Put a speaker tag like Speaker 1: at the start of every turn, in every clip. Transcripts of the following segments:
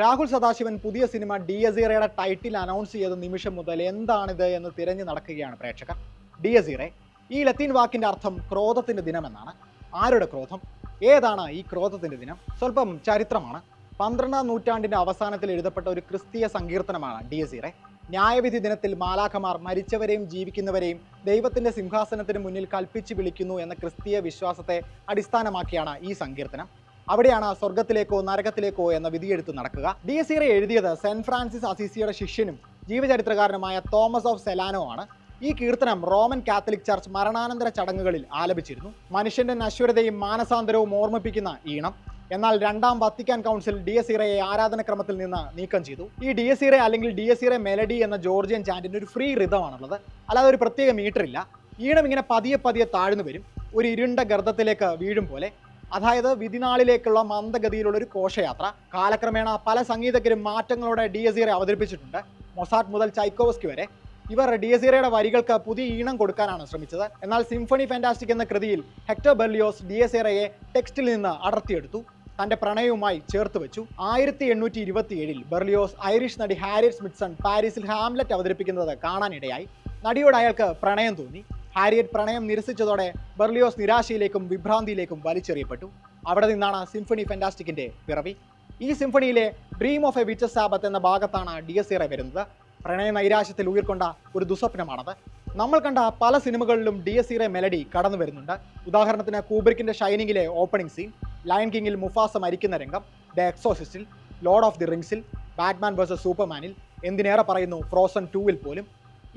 Speaker 1: രാഹുൽ സദാശിവൻ പുതിയ സിനിമ ഡി അസീറയുടെ ടൈറ്റിൽ അനൗൺസ് ചെയ്ത നിമിഷം മുതൽ എന്താണിത് എന്ന് തിരഞ്ഞു നടക്കുകയാണ് പ്രേക്ഷകർ. ഡി അസീറെ ഈ ലത്തീൻ വാക്കിന്റെ അർത്ഥം ക്രോധത്തിന്റെ ദിനം എന്നാണ് ആരുടെ ക്രോധം? ഏതാണ് ഈ ക്രോധത്തിന്റെ ദിനം? സ്വല്പം ചരിത്രമാണ്. പന്ത്രണ്ടാം നൂറ്റാണ്ടിന്റെ അവസാനത്തിൽ എഴുതപ്പെട്ട ഒരു ക്രിസ്തീയ സങ്കീർത്തനമാണ് ഡി അസീറെ ന്യായവിധി ദിനത്തിൽ മാലാഖമാർ മരിച്ചവരെയും ജീവിക്കുന്നവരെയും ദൈവത്തിന്റെ സിംഹാസനത്തിന് മുന്നിൽ കൽപ്പിച്ച് വിളിക്കുന്നു എന്ന ക്രിസ്തീയ വിശ്വാസത്തെ അടിസ്ഥാനമാക്കിയാണ് ഈ സങ്കീർത്തനം. അവിടെയാണ് സ്വർഗത്തിലേക്കോ നരകത്തിലേക്കോ എന്ന വിധിയെടുത്ത് നടക്കുക. ഡി സിറെ എഴുതിയത് സെന്റ് ഫ്രാൻസിസ് അസീസിയുടെ ശിഷ്യനും ജീവചരിത്രകാരനുമായ തോമസ് ഓഫ് സെലാനോ ആണ്. ഈ കീർത്തനം റോമൻ കാത്തലിക് ചർച്ച് മരണാനന്തര ചടങ്ങുകളിൽ ആലപിച്ചിരുന്നു. മനുഷ്യന്റെ നശ്വരതയും മാനസാന്തരവും ഓർമ്മിപ്പിക്കുന്ന ഈണം. എന്നാൽ രണ്ടാം വത്തിക്കാൻ കൗൺസിൽ ഡി എസ് ഇറയെ ആരാധനക്രമത്തിൽ നിന്ന് നീക്കം ചെയ്തു. ഈ ഡി എസ് ഇറ അല്ലെങ്കിൽ ഡി എസ് ഇറ മെലഡി എന്ന ജോർജിയൻ ചാന്റിന് ഒരു ഫ്രീ റിതമാണുള്ളത്. അല്ലാതെ ഒരു പ്രത്യേക മീറ്റർ ഇല്ല ഈണം ഇങ്ങനെ പതിയെ പതിയെ താഴ്ന്നു വരും. ഒരു ഇരുണ്ട ഗർദ്ദത്തിലേക്ക് വീഴും പോലെ അതായത് വിധിനാളിലേക്കുള്ള മന്ദഗതിയിലുള്ള ഒരു ഘോഷയാത്ര. കാലക്രമേണ പല സംഗീതജ്ഞരും മാറ്റങ്ങളോടെ ഡി എസ് ഇറെ അവതരിപ്പിച്ചിട്ടുണ്ട്. മൊസാട്ട് മുതൽ ചൈക്കോവസ്കി വരെ. ഇവർ ഡി എസ് ഇറയുടെ വരികൾക്ക് പുതിയ ഈണം കൊടുക്കാനാണ് ശ്രമിച്ചത്. എന്നാൽ സിംഫണി ഫാന്റാസ്റ്റിക് എന്ന കൃതിയിൽ ഹെക്ടർ ബെർലിയോസ് ഇറയെ ടെക്സ്റ്റിൽ നിന്ന് അടർത്തിയെടുത്തു. തന്റെ പ്രണയവുമായി ചേർത്ത് വെച്ചു. ആയിരത്തി എണ്ണൂറ്റി ഇരുപത്തി ഏഴിൽ ബെർലിയോസ് ഐറിഷ് നടി ഹാരിസ് മിറ്റ്സൺ പാരീസിൽ ഹാംലെറ്റ് അവതരിപ്പിക്കുന്നത് കാണാനിടയായി. നടിയോട് അയാൾക്ക് പ്രണയം തോന്നി. ഹാരിയറ്റ് പ്രണയം നിരസിച്ചതോടെ ബെർലിയോസ് നിരാശയിലേക്കും വിഭ്രാന്തിയിലേക്കും വലിച്ചെറിയപ്പെട്ടു. അവിടെ നിന്നാണ് സിംഫണി ഫെന്റാസ്റ്റിക്കിന്റെ പിറവി. ഈ സിംഫണിയിലെ dream of a witch sabbath എന്ന ഭാഗത്താണ് ഡി എസ് ഇറ വരുന്നത്. പ്രണയ നൈരാശ്യത്തിൽ ഉയർക്കൊണ്ട ഒരു ദുസ്വപ്നമാണത്. നമ്മൾ കണ്ട പല സിനിമകളിലും ഡി എസ് ഇറെ മെലഡി കടന്നു വരുന്നുണ്ട്. ഉദാഹരണത്തിന് കൂബ്രിക്കിന്റെ ഷൈനിങ്ങിലെ ഓപ്പണിംഗ് സീൻ ലയൺ കിങ്ങിൽ മുഫാസ മരിക്കുന്ന രംഗം ദ എക്സോസിസ്റ്റിൽ ലോർഡ് ഓഫ് ദി റിങ്സിൽ ബാറ്റ്മാൻ വേഴ്സസ് സൂപ്പർമാനിൽ എന്തിനേറെ പറയുന്നു ഫ്രോസൺ ടൂവിൽ പോലും.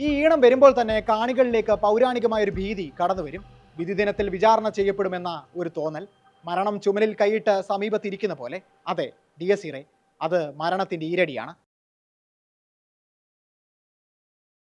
Speaker 1: ഈ ഈണം വരുമ്പോൾ തന്നെ കാണികളിലേക്ക് പൗരാണികമായ ഒരു ഭീതി കടന്നു വരും വിധി ദിനത്തിൽ വിചാരണ ചെയ്യപ്പെടുമെന്ന ഒരു തോന്നൽ. മരണം ചുമലിൽ കൈയിട്ട് സമീപത്തിരിക്കുന്ന പോലെ. അതെ ഡി എസ് ഇറെ അത് മരണത്തിന്റെ ഈരടിയാണ്.